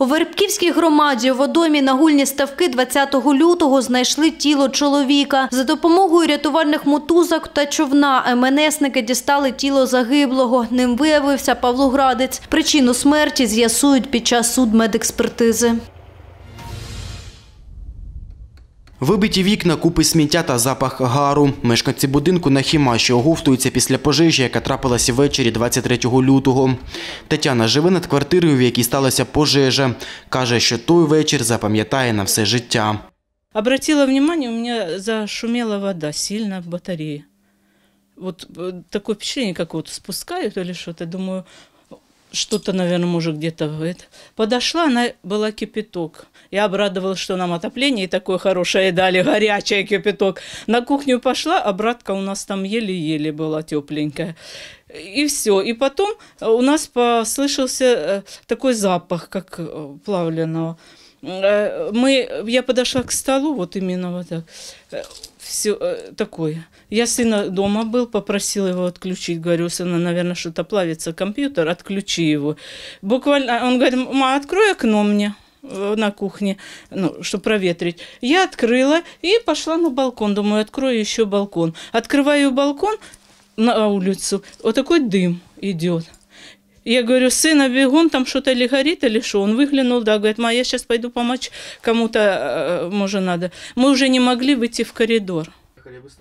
У Вербківській громаді у водомі на гульні ставки 20 лютого знайшли тіло чоловіка. За допомогою рятувальних мотузок та човна МНСники дістали тіло загиблого. Ним виявився Павло Градець. Причину смерті з'ясують під час судмедекспертизи. Вибиті вікна, купи сміття та запах гару. Мешканці будинку на Хімаші оговтуються після пожежі, яка трапилася ввечері 23 лютого. Тетяна живе над квартирою, в якій сталася пожежа. Каже, що той вечір запам'ятає на все життя. Обратила внимание, у меня зашумела вода сильно в батарее. Вот э, такое впечатление, как вот спускают или что-то. Думаю, что-то, наверное, может где-то это. Подошла, она была кипяток. Я обрадовалась, что нам отопление такое хорошее дали, горячее кипяток. На кухню пошла, обратка у нас там еле-еле была тепленькая. И все. И потом у нас послышался э, такой запах, как э, плавленного. Э, Мы, я подошла к столу, вот именно вот так. Все такое. Я сына дома был, попросила его отключить. Говорю, сына, наверное, что-то плавится компьютер, отключи его. Буквально, он говорит, ма, открой окно мне э, на кухне, ну, чтобы проветрить. Я открыла и пошла на балкон. Думаю, открою еще балкон. Открываю балкон на улицу. Вот такой дым идет. Я говорю, сына, бегом, там что-то или горит, или что? Он выглянул, да, говорит, ма, я сейчас пойду помочь кому-то, э, может, надо. Мы уже не могли выйти в коридор.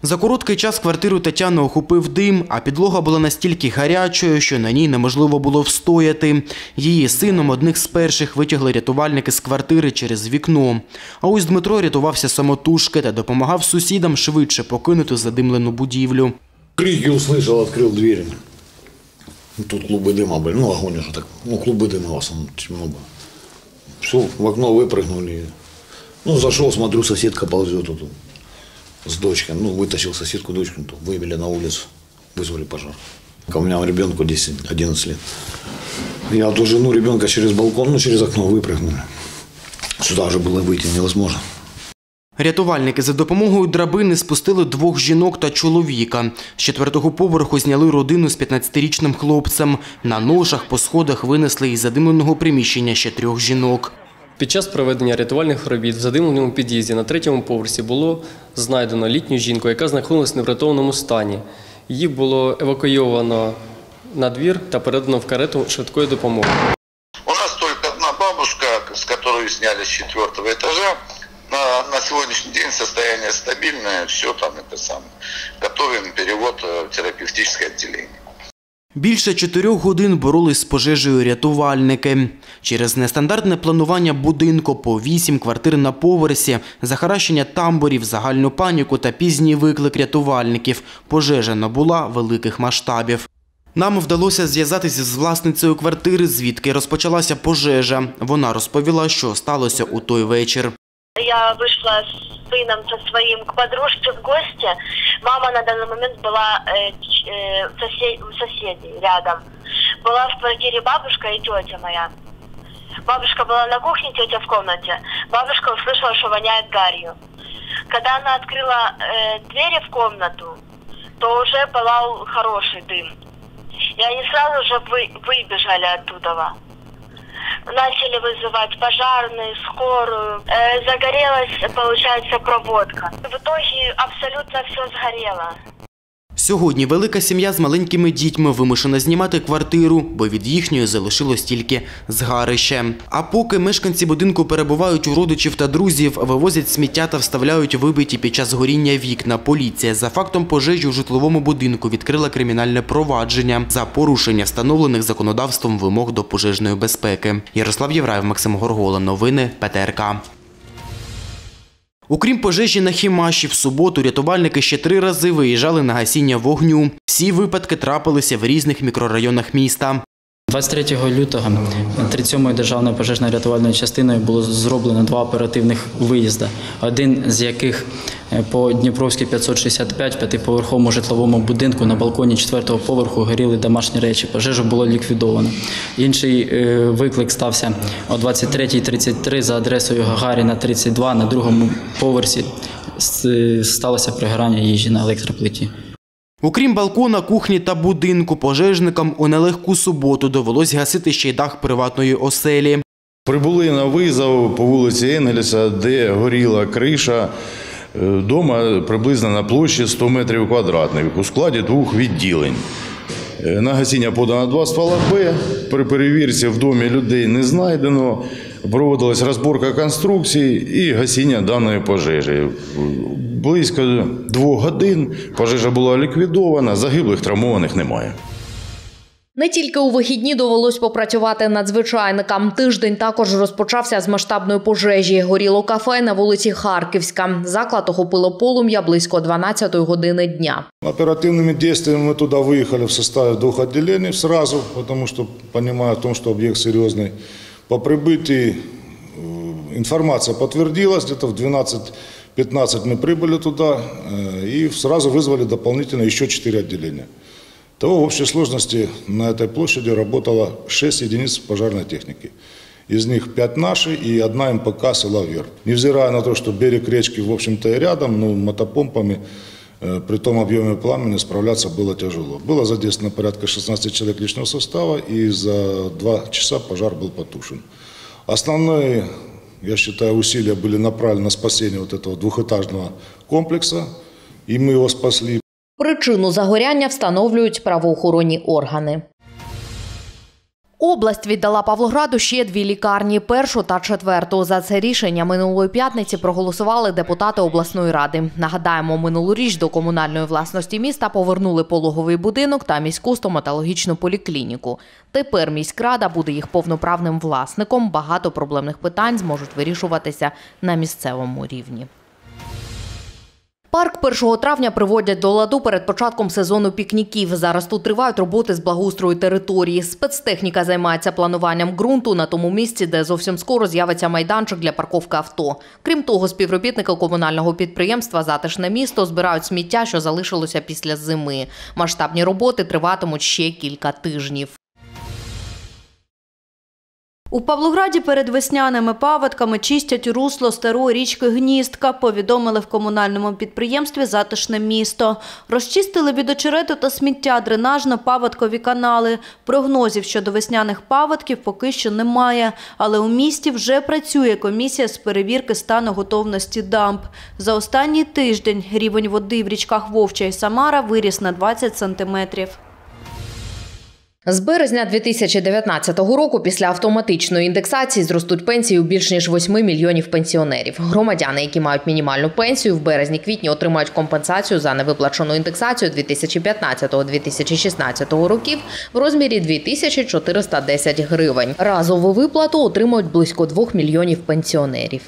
За короткий час квартиру Тетяни охопив дим, а підлога була настільки гарячою, що на ній неможливо було встояти. Її з сином одних з перших витягли рятувальники з квартири через вікно. А ось Дмитро рятувався самотужки та допомагав сусідам швидше покинути задимлену будівлю. Крики услышал, открыл дверь. Ну, Тут клубы дыма были, ну огонь уже так, ну клубы дыма в основном очень много. Все, в окно выпрыгнули. Ну, зашел, смотрю, соседка ползет тут с дочкой. Ну, вытащил соседку, дочку, вывели на улицу, вызвали пожар. У меня ребенку 10-11 лет. Я вот жену ребенка через балкон, ну, через окно выпрыгнули. Сюда уже было выйти невозможно. Рятувальники за допомогою драбини спустили двох жінок та чоловіка. З четвертого поверху зняли родину з 15-річним хлопцем. На ношах по сходах винесли із задимленого приміщення ще трьох жінок. Під час проведення рятувальних робіт в задимленому під'їзді на третьому поверсі було знайдено літню жінку, яка знаходилась в неврятованому стані. Її було евакуйовано на двір та передано в карету швидкої допомоги. У нас только одна бабушка, с которой сняли с четвертого этажа. На, на сегодняшний день состояние стабильное, все там это самое. Готовим перевод э, в терапевтическое отделение. Більше чотирьох годин боролись з пожежею рятувальники. Через нестандартне планування будинку по вісім квартир на поверсі, захаращення тамбурів, загальну паніку та пізній виклик рятувальників пожежа набула великих масштабів. Нам вдалося зв'язатися з власницею квартири, звідки розпочалася пожежа. Вона розповіла, що сталося у той вечір. Я вышла с сыном со своим к подружке в гости. Мама на данный момент была э, э, сосед- у соседей рядом. Была в квартире бабушка и тетя моя. Бабушка была на кухне, тетя в комнате. Бабушка услышала, что воняет гарью. Когда она открыла э, двери в комнату, то уже пылал хороший дым. И они сразу же вы- выбежали оттуда. Начали вызывать пожарные, скорую. Э, загорелась, получается, проводка. В итоге абсолютно все сгорело. Сьогодні велика сім'я з маленькими дітьми вимушена знімати квартиру, бо від їхньої залишилось тільки згарище. А поки мешканці будинку перебувають у родичів та друзів, вивозять сміття та вставляють вибиті під час горіння вікна. Поліція за фактом пожежі у житловому будинку відкрила кримінальне провадження за порушення встановлених законодавством вимог до пожежної безпеки. Ярослав Євраєв, Максим Горгола. Новини ПТРК. Окрім пожежі на Хімаші, в суботу рятувальники ще три рази виїжджали на гасіння вогню. Всі випадки трапилися в різних мікрорайонах міста. 23 лютого 37-ю державною пожежно-рятувальною частиною було зроблено два оперативних виїзди, один з яких е, по Дніпровській 565 п'ятиповерховому житловому будинку на балконі 4-го поверху горіли домашні речі. Пожежу було ліквідовано. Інший е, виклик стався о 23.33 за адресою Гагаріна 32 на другому поверсі. Сталося пригорання їжі на електроплиті. Окрім балкона, кухні та будинку, пожежникам у нелегку суботу довелось гасити ще й дах приватної оселі. Прибули на визов по вулиці Енгельса, де горіла криша е, дома приблизно на площі 100 метрів квадратних у складі двох відділень. Е, На гасіння подано два ствола Б. При перевірці в домі людей не знайдено Проводилась розборка конструкцій і гасіння даної пожежі. Близько двох годин пожежа була ліквідована, загиблих травмованих немає. Не тільки у вихідні довелось попрацювати надзвичайникам. Тиждень також розпочався з масштабної пожежі. Горіло кафе на вулиці Харківська. Заклад охопило полум'я близько 12 години дня. Оперативными действиями мы туда выехали в составе двух отделений сразу, потому что понимая о том, что объект серьезный. По прибытии э, информация подтвердилась, где-то в 12-15 мы прибыли туда э, и сразу вызвали дополнительно еще 4 отделения. Того в общей сложности на этой площади работало 6 единиц пожарной техники. Из них 5 наши и одна МПК села Вер. Невзирая на то, что берег речки, в общем-то, и рядом, но мотопомпами э, при том объеме пламени справляться было тяжело. Было задействовано порядка 16 человек личного состава, и за 2 часа пожар был потушен. Основные, я считаю, усилия были направлены на спасение вот этого двухэтажного комплекса, и мы его спасли. Причину загоряння встановлюють правоохоронні органи. Область віддала Павлограду ще дві лікарні першу та четверту. За це рішення минулої п'ятниці проголосували депутати обласної ради. Нагадаємо, минулоріч до комунальної власності міста повернули пологовий будинок та міську стоматологічну поліклініку. Тепер міськрада буде їх повноправним власником. Багато проблемних питань зможуть вирішуватися на місцевому рівні. Парк 1 травня приводять до ладу перед початком сезону пікніків. Зараз тут тривають роботи з благоустрою території. Спецтехніка займається плануванням ґрунту на тому місці, де зовсім скоро з'явиться майданчик для парковки авто. Крім того, співробітники комунального підприємства Затишне місто збирають сміття, що залишилося після зими. Масштабні роботи триватимуть ще кілька тижнів. У Павлограді перед весняними паводками чистять русло старої річки Гністка, повідомили в комунальному підприємстві «Затишне місто». Розчистили від очерету та сміття дренажно-паводкові канали. Прогнозів щодо весняних паводків поки що немає, але у місті вже працює комісія з перевірки стану готовності дамб. За останній тиждень рівень води в річках Вовча і Самара виріс на 20 сантиметрів. З березня 2019 року після автоматичної індексації зростуть пенсії у більш ніж 8 мільйонів пенсіонерів. Громадяни, які мають мінімальну пенсію, в березні-квітні отримають компенсацію за невиплачену індексацію 2015-2016 років в розмірі 2410 гривень. Разову виплату отримують близько 2 мільйонів пенсіонерів.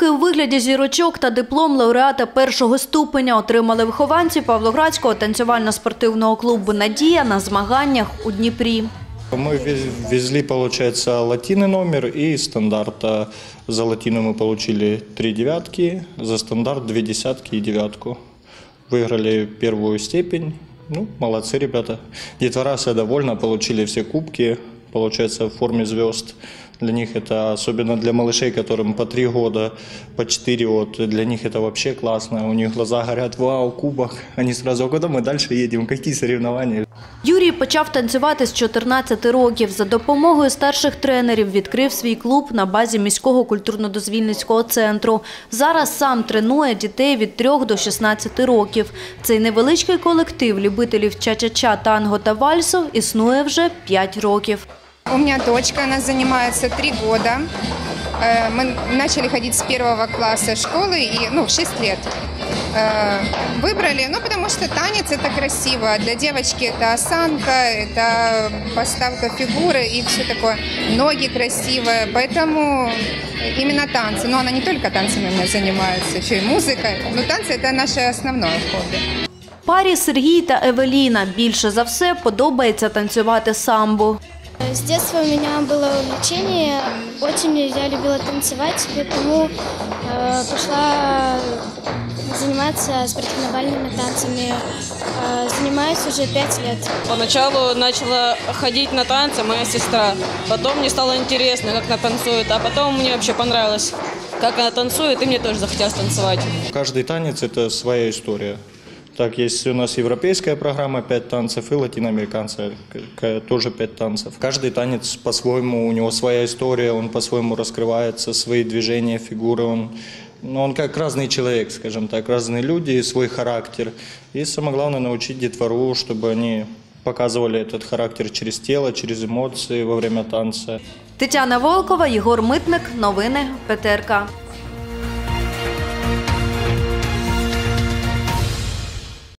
Кубки у вигляді зірочок та диплом лауреата першого ступеня отримали вихованці Павлоградського танцювально-спортивного клубу «Надія» на змаганнях у Дніпрі. Мы вез- везли, получается, латинный номер и стандарт. А За латину мы получили три девятки, за стандарт две десятки и девятку. Выиграли первую степень. Ну, молодцы ребята. Детвора все довольны, получили все кубки, получается, в форме звезд. Для них это, особенно для малышей, которым по три года, по четыре, вот, для них это вообще классно. У них глаза горят, вау, кубок. Они сразу, а куда мы дальше едем, какие соревнования? Юрій почав танцювати з 14 років. За допомогою старших тренерів відкрив свій клуб на базі міського культурно-дозвільницького центру. Зараз сам тренує дітей від 3 до 16 років. Цей невеличкий колектив любителів ча-ча-ча, танго та вальсу існує вже 5 років. У меня дочка, она занимается три года. Э, Мы начали ходить с первого класса школы, и, ну, в 6 лет. Э, Выбрали, ну, потому что танец – это красиво. Для девочки это осанка, это поставка фигуры и все такое. Ноги красивые, поэтому именно танцы. Но она не только танцами у меня занимается, еще и музыкой. Но танцы – это наше основное хобби. Парі Сергій та Евеліна більше за все подобається танцювати самбо. С детства у меня было увлечение, очень я любила танцевать, поэтому э, пошла заниматься спортивно-бальными танцами. Э, занимаюсь уже пять лет. Поначалу начала ходить на танцы моя сестра. Потом мне стало интересно, как она танцует. А потом мне вообще понравилось, как она танцует, и мне тоже захотелось танцевать. Каждый танец – это своя история. Так, есть у нас европейская программа 5 танцев и латиноамериканская к- к- тоже 5 танцев. Каждый танец по-своему, у него своя история, он по-своему раскрывается, свои движения, фигуры, он, ну, он как разный человек, скажем так, разные люди, свой характер. И самое главное научить детвору, чтобы они показывали этот характер через тело, через эмоции во время танца. Тетяна Волкова, Єгор Митник. Новини ПТРК.